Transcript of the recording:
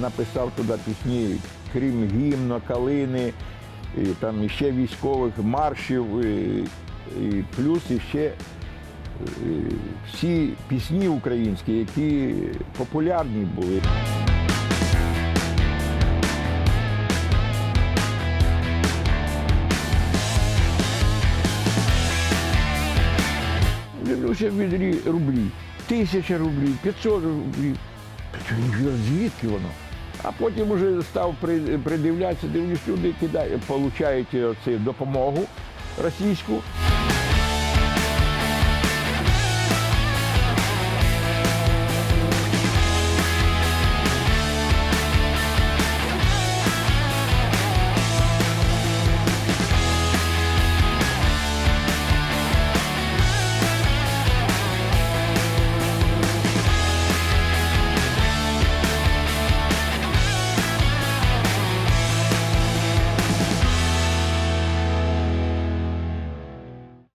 написав туди пісні, крім гімна, калини, і там ще військових маршів, і, і плюс іще е, всі пісні українські, які популярні були. Дивлюся відрі рублі. Тисяча рублів, 500 рублів. Звідки воно? А потім вже став придивлятися, дивлюсь, люди кидають, получають оцю допомогу російську.